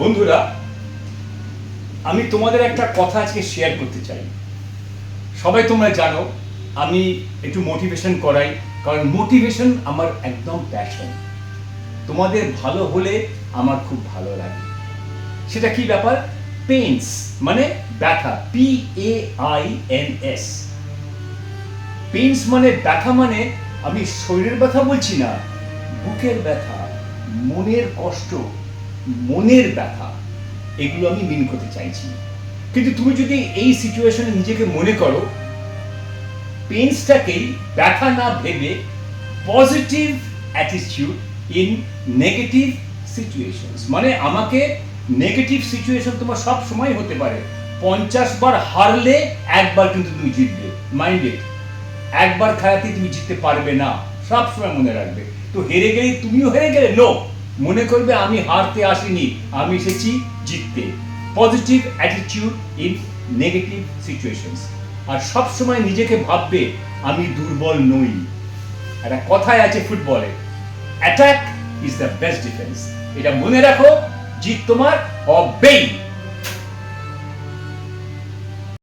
বন্ধুরা, আমি তোমাদের একটা কথা আজকে শেয়ার করতে চাই। সবাই তোমরা জানো, আমি একটু মোটিভেশন করাই, কারণ মোটিভেশন আমার একদম প্যাশন তোমাদের ভালো হলে আমার খুব ভালো লাগে। সেটা কি ব্যাপার? পেইন্স মানে ব্যথা P A I N S pains মানে ব্যথা মানে আমি শরীরের ব্যথা বলছি না, বুকের ব্যথা, মনের কষ্ট। মনের ব্যথা, এগুলো আমি মিন করতে চাইছি। কিন্তু তুমি যদি এই সিচুয়েশনে নিজেকে মনে করো পেন্সটাকেই ব্যথা না ভেবে positive attitude in negative situations মানে আমাকে নেগেটিভ সিচুয়েশন তোমার সব সময় হতে পারে। পঞ্চাশ বার হারলে একবার কিন্তু তুমি জিতবে। মাইন্ডেড একবার খেলাতেই তুমি জিততে পারবে না। সব সময় মনে রাখবে। তো হেরে গেলে তুমিও হেরে গেলে? নো মনে করবে আমি হারতে আসিনি, আমি এসেছি জিততে। Positive attitude in negative situations আর সবসময় নিজেকে ভাববে, আমি দুর্বল নই। একটা কথাই আছে ফুটবলে attack is the best defence এটা মনে রাখো, জিত তোমার হবেই।